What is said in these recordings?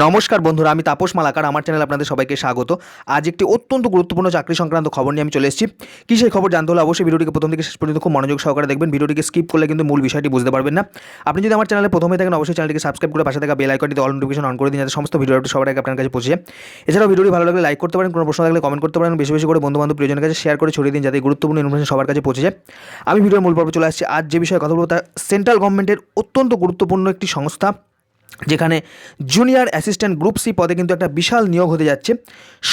নমস্কার বন্ধুরা আমি তাপস মালাকার আমার চ্যানেল আপনাদের সবাইকে স্বাগত আজ একটি অত্যন্ত গুরুত্বপূর্ণ চাকরি সংক্রান্ত খবর নিয়ে আমি চলে এসেছি কি সেই খবর জানতে হলে অবশ্যই ভিডিওটিকে প্রথম থেকে শেষ পর্যন্ত খুব মনোযোগ সহকারে দেখবেন ভিডিওটিকে স্কিপ করলে কিন্তু মূল বিষয়টি বুঝতে পারবেন না আপনি যদি আমার চ্যানেলে প্রথমে থাকেন অবশ্যই চ্যানেলটিকে সাবস্ক্রাইব করে পাশে থাকা বেল আইকনটি অল নোটিফিকেশন অন করে দিন যাতে সমস্ত ভিডিও সবার আগে আপনার কাছে পৌঁছে যায় এছাড়াও ভিডিওটি ভালো লাগলে লাইক করতে পারেন কোনো প্রশ্ন থাকলে কমেন্ট করতে পারেন বেশি বেশি করে বন্ধু বান্ধব প্রিয়জনের কাছে শেয়ার করে ছড়িয়ে দিন যাতে গুরুত্বপূর্ণ ইনফরমেশন সবার কাছে পৌঁছে যায় আমি ভিডিওর মূল পর্বে চলে আসছি আজ যে বিষয়ে কথা বলবো তা সেন্ট্রাল গভর্নমেন্টের অত্যন্ত গুরুত্বপূর্ণ একটি সংস্থা যেখানে জুনিয়র অ্যাসিস্ট্যান্ট গ্রুপ সি পদে কিন্তু একটা বিশাল নিয়োগ হতে যাচ্ছে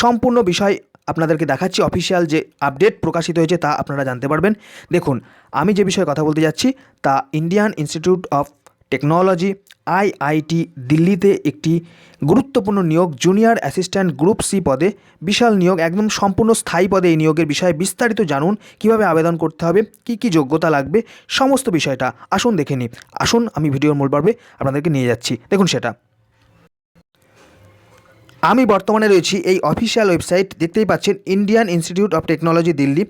সম্পূর্ণ বিষয় আপনাদেরকে দেখাচ্ছি অফিসিয়াল যে আপডেট প্রকাশিত হয়েছে তা আপনারা জানতে পারবেন দেখুন আমি যে বিষয়ে কথা বলতে যাচ্ছি তা Indian institute of technology IIT দিল্লিতে একটি গুরুত্বপূর্ণ নিয়োগ জুনিয়র অ্যাসিস্ট্যান্ট গ্রুপ সি পদে বিশাল নিয়োগ একদম সম্পূর্ণ স্থায়ী পদে এই নিয়োগের বিষয়ে বিস্তারিত জানুন কিভাবে আবেদন করতে হবে কি কি যোগ্যতা লাগবে সমস্ত বিষয়টা আসুন দেখে নিই আসুন আমি ভিডিওর মূল পর্বে আপনাদেরকে নিয়ে যাচ্ছি দেখুন সেটা আমি বর্তমানে রয়েছি এই অফিসিয়াল ওয়েবসাইট দেখতেই পাচ্ছেন Indian Institute of Technology Delhi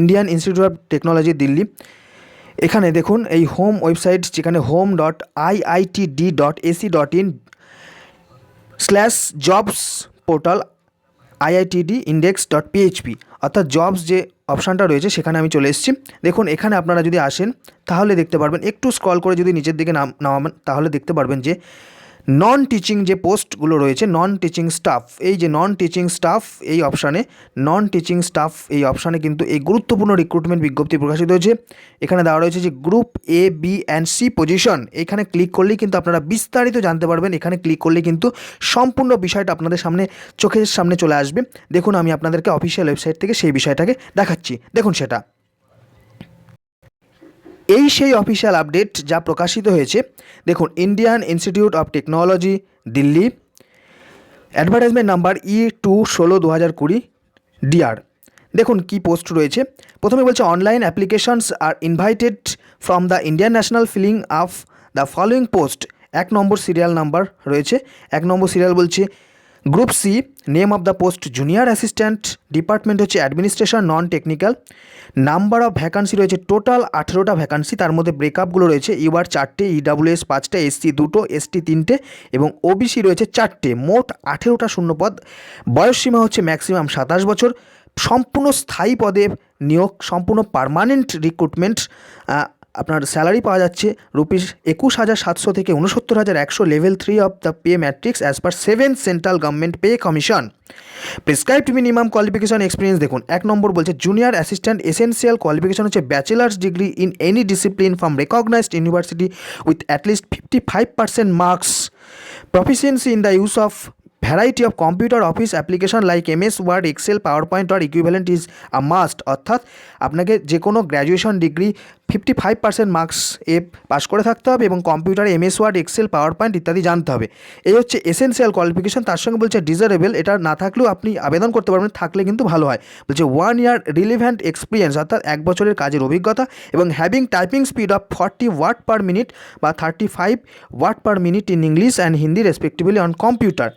Indian Institute of Technology Delhi এখানে দেখুন এই হোম ওয়েবসাইট যেখানে home dot IIT D dot AC dot in slash jobs portal IITD index dot PHP অর্থাৎ জবস যে অপশানটা রয়েছে সেখানে আমি চলে এসেছি দেখুন এখানে আপনারা যদি আসেন তাহলে দেখতে পারবেন একটু স্ক্রল করে যদি নিচের দিকে নাম নামাবেন তাহলে দেখতে পারবেন যে নন টিচিং যে পোস্টগুলো রয়েছে নন টিচিং স্টাফ এই যে নন টিচিং স্টাফ এই অপশানে নন টিচিং স্টাফ এই অপশানে কিন্তু এই গুরুত্বপূর্ণ রিক্রুটমেন্ট বিজ্ঞপ্তি প্রকাশিত হয়েছে এখানে দেওয়া রয়েছে যে group A B and C position এখানে ক্লিক করলেই কিন্তু আপনারা বিস্তারিত জানতে পারবেন এখানে ক্লিক করলে কিন্তু সম্পূর্ণ বিষয়টা আপনাদের সামনে চোখের সামনে চলে আসবে দেখুন আমি আপনাদেরকে অফিসিয়াল ওয়েবসাইট থেকে সেই বিষয়টাকে দেখাচ্ছি দেখুন সেটা এই সেই অফিসিয়াল আপডেট যা প্রকাশিত হয়েছে দেখুন Indian Institute of Technology Delhi advertisement number E two ষোলো দু হাজার কুড়ি ডিআর দেখুন কি পোস্ট রয়েছে প্রথমে বলছে online applications are invited from the Indian national filling of the following post এক নম্বর সিরিয়াল নাম্বার রয়েছে এক নম্বর সিরিয়াল বলছে group C name of the post junior assistant department হচ্ছে administration non technical number of vacancy রয়েছে total আঠেরোটা vacancy তার মধ্যে ব্রেকআপগুলো রয়েছে ইউআর চারটে ইডাব্লিউএস e পাঁচটা এসসি দুটো এসটি তিনটে এবং ওবিসি রয়েছে চারটে মোট আঠেরোটা শূন্যপদ বয়সসীমা হচ্ছে ম্যাক্সিমাম সাতাশ বছর সম্পূর্ণ স্থায়ী পদে নিয়োগ সম্পূর্ণ পারমানেন্ট রিক্রুটমেন্ট আপনার স্যালারি পাওয়া যাচ্ছে রুপিস একুশ হাজার সাতশো থেকে উনসত্তর হাজার একশো level three of the pay matrix as per seven central government pay commission prescribe minimum qualification experience দেখুন এক নম্বর বলছে জুনিয়র অ্যাসিস্ট্যান্ট এসেন্সিয়াল কোয়ালিফিকেশন হচ্ছে bachelor's degree in any discipline from recognised university with at least fifty five percent marks proficiency in the use of variety of computer office application like MS Word Excel PowerPoint or equivalent is a must অর্থাৎ আপনাকে যে কোনো graduation degree fifty five percent marks এ pass করে থাকতে হবে এবং কম্পিউটারে MS word Excel power point ইত্যাদি জানতে হবে এই হচ্ছে এসেন্সিয়াল কোয়ালিফিকেশন তার সঙ্গে বলছে ডিজারেবল এটা না থাকলেও আপনি আবেদন করতে পারবেন থাকলে কিন্তু ভালো হয় বলছে ওয়ান ইয়ার রিলিভ্যান্ট এক্সপিরিয়েন্স অর্থাৎ এক বছরের কাজের অভিজ্ঞতা এবং having typing speed of forty word per minute বা thirty five word per minute in English and Hindi respectively on computer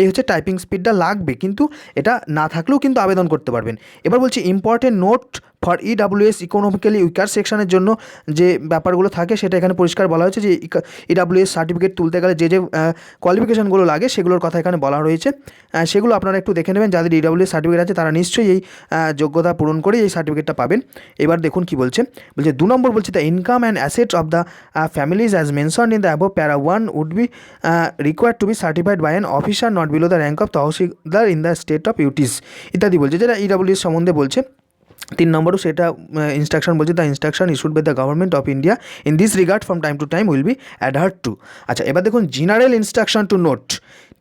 এই হচ্ছে টাইপিং স্পিডটা লাগবে কিন্তু এটা না থাকলেও কিন্তু আবেদন করতে পারবেন এবার বলছি important note for EWS economically weaker সেকশনের জন্য যে ব্যাপারগুলো থাকে সেটা এখানে পরিষ্কার বলা হয়েছে যে ইডাব্লিউএস সার্টিফিকেট e তুলতে গেলে যে যে কোয়ালিফিকেশানগুলো লাগে সেগুলোর কথা এখানে বলা রয়েছে সেগুলো আপনারা একটু দেখে নেবেন যাদের ইডাব্লিউএস e সার্টিফিকেট আছে তারা নিশ্চয়ই এই যোগ্যতা পূরণ করে এই সার্টিফিকেটটা পাবেন এবার দেখুন কি বলছে বলছে দু নম্বর বলছে the income and asset of the families as mention in the above para one would be required to be certified by an officer not below the rank of tehsildar in the state of UTs ইত্যাদি বলছে যেটা EWS e সম্বন্ধে বলছে তিন নম্বরও সেটা instruction বলছে the instruction issued by the government of India in this regard from time to time will be adhered to আচ্ছা এবার দেখুন general instruction to note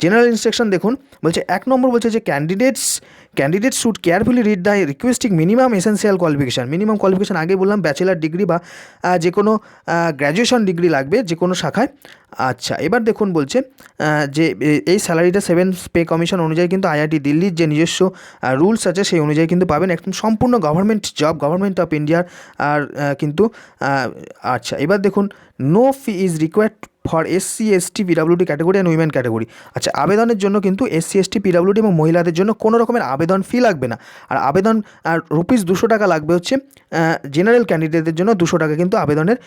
general instruction দেখুন বলছে এক নম্বর বলছে যে candidates candidate should carefully read the requesting minimum essential qualification minimum qualification আগে বললাম ব্যাচেলার ডিগ্রি বা যে কোনো গ্র্যাজুয়েশন ডিগ্রি লাগবে যে কোনো শাখায় আচ্ছা এবার দেখুন বলছে যে এই স্যালারিটা সেভেন পে কমিশন অনুযায়ী কিন্তু আইআইটি দিল্লির যে নিজস্ব রুলস আছে সেই অনুযায়ী কিন্তু পাবেন একদম সম্পূর্ণ গভর্নমেন্ট জব গভর্নমেন্ট অফ ইন্ডিয়ার আর কিন্তু আচ্ছা এবার দেখুন no fee is required for SC ST PWD category and women category আচ্ছা আবেদনের জন্য কিন্তু এসসি এসটি পিডাব্লিউডি এবং মহিলাদের জন্য কোনো রকমের আবেদন ফি লাগবে না আর আবেদন আর রুপিস দুশো টাকা লাগবে হচ্ছে জেনারেল ক্যান্ডিডেটদের জন্য দুশো টাকা কিন্তু আবেদনের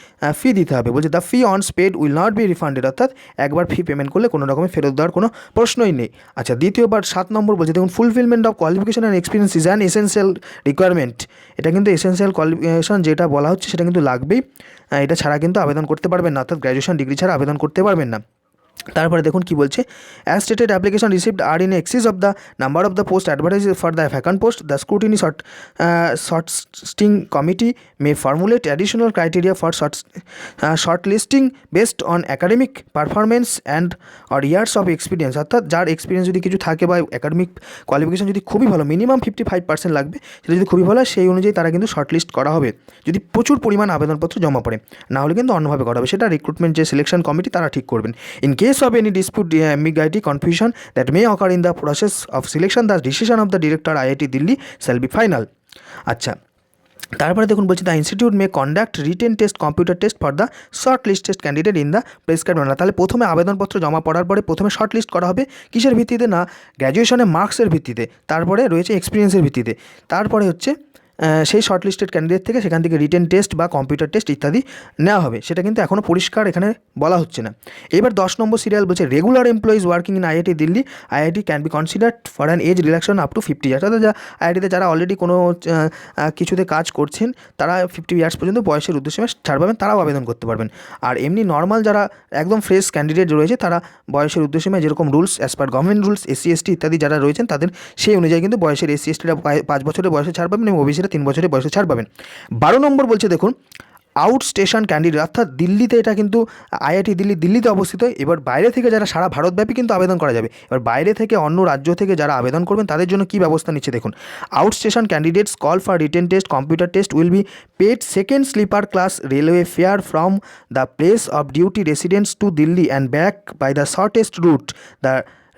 ফি দিতে হবে বলছে the fee once paid will not be refunded অর্থাৎ একবার ফি পেমেন্ট করলে কোনো রকমের ফেরত দেওয়ার কোনো প্রশ্নই নেই আচ্ছা দ্বিতীয়বার সাত নম্বর বলছে দেখুন fulfilment of qualification and experience is an essential requirement এটা কিন্তু এসেন্সিয়াল কোয়ালিফিকেশন যেটা বলা হচ্ছে সেটা কিন্তু লাগবেই এটা ছাড়া কিন্তু আবেদন করতে পারবেন না অর্থাৎ গ্র্যাজুয়েশন ডিগ্রি ছাড়া আবেদন প্রদান করতে পারবেন না তারপরে দেখুন কি বলছে as stated application received are in excess of the number of the post advertise for the vacant post the scrutiny short shortlisting committee may formulate additional criteria for short shortlisting based on academic performance and or years of experience অর্থাৎ যার experience যদি কিছু থাকে বা academic qualification যদি খুবই ভালো minimum fifty five percent লাগবে সেটা যদি খুবই ভালো হয় সেই অনুযায়ী তারা কিন্তু শর্টলিস্ট করা হবে যদি প্রচুর পরিমাণ আবেদনপত্র জমা পড়ে না হলে কিন্তু অন্যভাবে করা হবে সেটা রিক্রুটমেন্ট যে সিলেকশন কমিটি তারা ঠিক করবেন in case case of any dispute ambiguity confusion that may occur in the process of selection the decision of the director IIT Delhi shall be final আচ্ছা তারপরে দেখুন বলছি the institute may conduct written test computer test for the shortlisted candidate in the prescribe না তাহলে প্রথমে আবেদনপত্র জমা পড়ার পরে প্রথমে শর্ট লিস্ট করা হবে কিসের ভিত্তিতে না গ্র্যাজুয়েশনে মার্কসের ভিত্তিতে তারপরে রয়েছে এক্সপিরিয়েন্সের ভিত্তিতে তারপরে হচ্ছে সেই শর্টলিস্টেড ক্যান্ডিডেট থেকে সেখান থেকে রিটেন টেস্ট বা কম্পিউটার টেস্ট ইত্যাদি নেওয়া হবে সেটা কিন্তু এখনও পরিষ্কার এখানে বলা হচ্ছে না এবার দশ নম্বর সিরিয়াল বলছে regular employees working in IIT Delhi IIT can be considered for an age relaxation up to fifty years অর্থাৎ আইআইটিতে যারা অলরেডি কোনো কিছুতে কাজ করছেন তারা ফিফটি ইয়ার্স পর্যন্ত বয়সের উদ্দেশ্যে ছাড় পাবেন তারাও আবেদন করতে পারবেন আর এমনি নর্মাল যারা একদম ফ্রেশ ক্যান্ডিডেট রয়েছে তারা বয়সের উদ্দেশ্যে যেরকম rules as per government rules SC ST ইত্যাদি যারা রয়েছেন তাদের সেই অনুযায়ী কিন্তু বয়সের এসসি এসটিরা পাঁচ বছরের বয়সে ছাড় পাবেন এবং ওবিসির ক্ষেত্রে তিন বছরের বয়সে ছাড় পাবেন বারো নম্বর বলছে দেখুন আউট স্টেশন ক্যান্ডিডেট অর্থাৎ দিল্লিতে এটা কিন্তু আইআইটি দিল্লি দিল্লিতে অবস্থিত এবার বাইরে থেকে যারা সারা ভারতব্যাপী কিন্তু আবেদন করা যাবে এবার বাইরে থেকে অন্য রাজ্য থেকে যারা আবেদন করবেন তাদের জন্য কী ব্যবস্থা নিচ্ছে দেখুন out station candidates call for written test computer test will be paid second sleeper class railway fare from the place of duty residents to Delhi and back by the shortest route the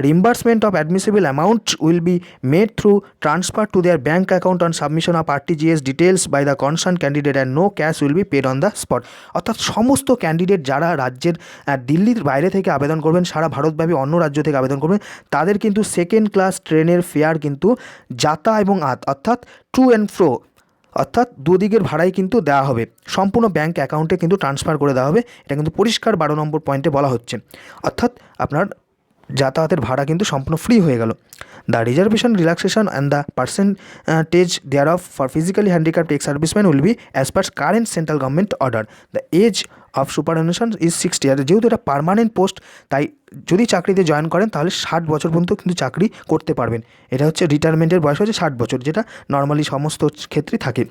reimbursement of admissible amount will be made through transfer to their bank account on submission of RTGS details by the concern candidate and no cash will be paid on the spot অর্থাৎ সমস্ত candidate যারা রাজ্যের দিল্লির বাইরে থেকে আবেদন করবেন সারা ভারতব্যাপী অন্য রাজ্য থেকে আবেদন করবেন তাদের কিন্তু সেকেন্ড ক্লাস ট্রেনের ফেয়ার কিন্তু যাতা এবং আত অর্থাৎ টু অ্যান্ড ফ্রো অর্থাৎ দুদিকের ভাড়াই কিন্তু দেওয়া হবে সম্পূর্ণ ব্যাঙ্ক অ্যাকাউন্টে কিন্তু ট্রান্সফার করে দেওয়া হবে এটা কিন্তু পরিষ্কার বারো নম্বর পয়েন্টে বলা হচ্ছে অর্থাৎ আপনার যাতায়াতের ভাড়া কিন্তু সম্পূর্ণ ফ্রি হয়ে গেল the reservation relaxation and the percentage thereof for physically handicapped ex serviceman will be as per current central government order the age of superannuation is sixty আর যেহেতু এটা পারমানেন্ট পোস্ট তাই যদি চাকরিতে জয়েন করেন তাহলে ষাট বছর পর্যন্ত কিন্তু চাকরি করতে পারবেন এটা হচ্ছে রিটায়ারমেন্টের বয়স হচ্ছে ষাট বছর যেটা নর্মালি সমস্ত ক্ষেত্রে থাকে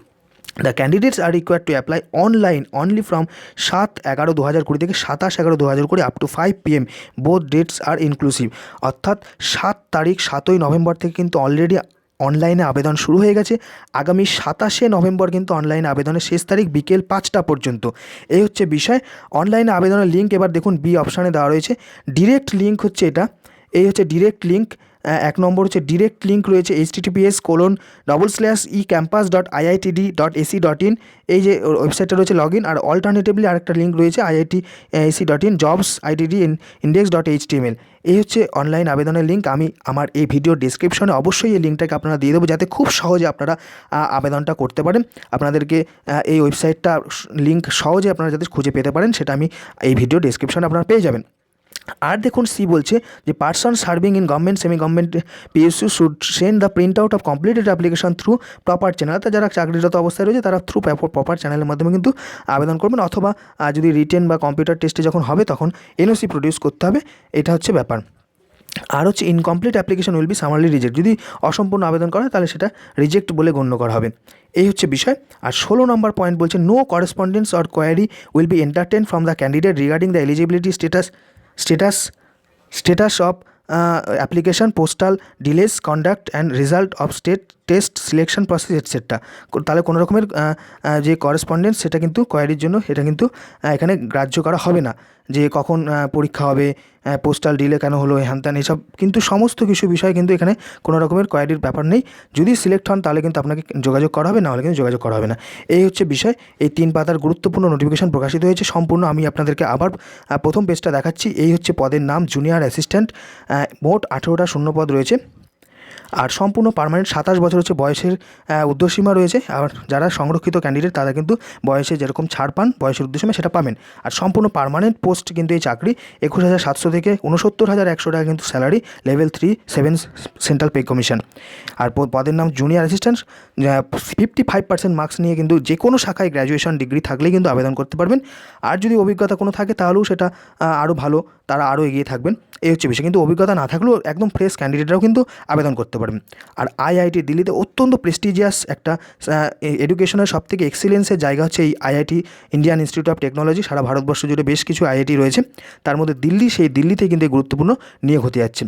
the candidates are require to apply online only from সাত এগারো দু হাজার কুড়ি থেকে সাতাশ এগারো দু হাজার কুড়ি up to five P M both dates are inclusive অর্থাৎ সাত তারিখ সাতই নভেম্বর থেকে কিন্তু অলরেডি অনলাইনে আবেদন শুরু হয়ে গেছে আগামী সাতাশে নভেম্বর কিন্তু অনলাইনে আবেদনের শেষ তারিখ বিকেল পাঁচটা পর্যন্ত এই হচ্ছে বিষয় অনলাইনে আবেদনের লিঙ্ক এবার দেখুন বি অপশানে দেওয়া রয়েছে ডিরেক্ট লিঙ্ক হচ্ছে এটা এই হচ্ছে ডিরেক্ট লিঙ্ক এক নম্বর হচ্ছে ডিরেক্ট লিঙ্ক রয়েছে HTTPS colon double slash e campus dot IIT D dot AC dot in এই যে ওয়েবসাইটটা রয়েছে লগ ইন আর অল্টারনেটিভলি আরেকটা লিঙ্ক রয়েছে IIT AC dot in jobs IDD index dot HTML এই হচ্ছে অনলাইন আবেদনের লিঙ্ক আমি আমার এই ভিডিও ডিসক্রিপশনে অবশ্যই এই লিঙ্কটাকে আপনারা দিয়ে দেবো যাতে খুব সহজে আপনারা আবেদনটা করতে পারেন আপনাদেরকে এই ওয়েবসাইটটা লিঙ্ক সহজে আপনারা যাতে খুঁজে পেতে পারেন সেটা আমি এই ভিডিও ডিসক্রিপশনে আপনারা পেয়ে যাবেন আর দেখুন সি বলছে যে person serving in government semi government PSC should send the print out of completed application through proper channel অর্থাৎ যারা চাকরিরত অবস্থায় রয়েছে তারা থ্রু প্রপার চ্যানেলের মাধ্যমে কিন্তু আবেদন করবেন অথবা যদি রিটেন বা কম্পিউটার টেস্টে যখন হবে তখন এনওসি প্রডিউস করতে হবে এটা হচ্ছে ব্যাপার আর হচ্ছে incomplete application will be summarily reject যদি অসম্পূর্ণ আবেদন করা হয় তাহলে সেটা রিজেক্ট বলে গণ্য করা হবে এই হচ্ছে বিষয় আর ষোলো নম্বর পয়েন্ট বলছে no correspondence or query will be entertain from the candidate regarding the eligibility status Status of uh, application, postal delays, conduct and result of state test selection process etcetera তাহলে কোনো রকমের যে করেসপন্ডেন্স সেটা কিন্তু কোয়ারির জন্য সেটা কিন্তু এখানে গ্রাহ্য করা হবে না যে কখন পরীক্ষা হবে পোস্টাল ডিলে কেন হলো ত্যান এসব কিন্তু সমস্ত কিছু বিষয়ে কিন্তু এখানে কোনো রকমের কোয়ারির ব্যাপার নেই যদি সিলেক্ট হন তাহলে কিন্তু আপনাকে যোগাযোগ করা হবে নাহলে কিন্তু যোগাযোগ করা হবে না এই হচ্ছে বিষয় এই তিন পাতার গুরুত্বপূর্ণ নোটিফিকেশান প্রকাশিত হয়েছে সম্পূর্ণ আমি আপনাদেরকে আবার প্রথম পেজটা দেখাচ্ছি এই হচ্ছে পদের নাম জুনিয়র অ্যাসিস্ট্যান্ট মোট আঠেরোটা শূন্য পদ রয়েছে আর সম্পূর্ণ পারমানেন্ট সাতাশ বছর হচ্ছে বয়সের উর্ধ্বসীমা রয়েছে আর যারা সংরক্ষিত ক্যান্ডিডেট তারা কিন্তু বয়সে যেরকম ছাড় পান বয়সের উর্ধ্বসীমা সেটা পাবেন আর সম্পূর্ণ পারমানেন্ট পোস্ট কিন্তু এই চাকরি একুশ হাজার সাতশো থেকে উনসত্তর হাজার একশো টাকা কিন্তু salary level three seven central pay commission আর পদের নাম junior assistant fifty five percent marks নিয়ে কিন্তু যে কোনো শাখায় গ্র্যাজুয়েশন ডিগ্রি থাকলেই কিন্তু আবেদন করতে পারবেন আর যদি অভিজ্ঞতা কোনো থাকে তাহলেও সেটা আরও ভালো তারা আরও এগিয়ে থাকবেন এই হচ্ছে বিষয় কিন্তু অভিজ্ঞতা না থাকলেও একদম ফ্রেশ ক্যান্ডিডেটরাও কিন্তু আবেদন করতে পারবেন আর আইআইটি দিল্লিতে অত্যন্ত প্রেস্টিজিয়াস একটা এডুকেশনের সব থেকে এক্সিলেন্সের জায়গা হচ্ছে এই IIT Indian Institute of Technology সারা ভারতবর্ষ জুড়ে বেশ কিছু আইআইটি রয়েছে তার মধ্যে দিল্লি সেই দিল্লিতে কিন্তু গুরুত্বপূর্ণ নিয়োগ হতে যাচ্ছে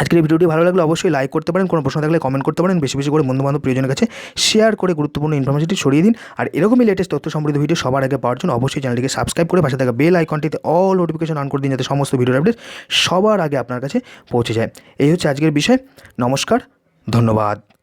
আজকের ভিডিওটি ভালো লাগলে অবশ্যই লাইক করতে পারেন কোনো প্রশ্ন থাকলে কমেন্ট করতে পারেন বেশি বেশি করে বন্ধুবান্ধব প্রিয়জনের কাছে শেয়ার করে গুরুত্বপূর্ণ ইনফরমেশনটি ছড়িয়ে দিন আর এরকমই লেটেস্ট তথ্য সম্পর্কিত ভিডিও সবার আগে পাওয়ার জন্য অবশ্যই চ্যানেলটিকে সাবস্ক্রাইব করে পাশে থাকা বেল আইকনটিতে অল নোটিফিকেশন অন করে দিন যাতে সমস্ত ভিডিওর আপডেট সবার আগে আপনার কাছে পৌঁছে যায় এই হচ্ছে আজকের বিষয় নমস্কার ধন্যবাদ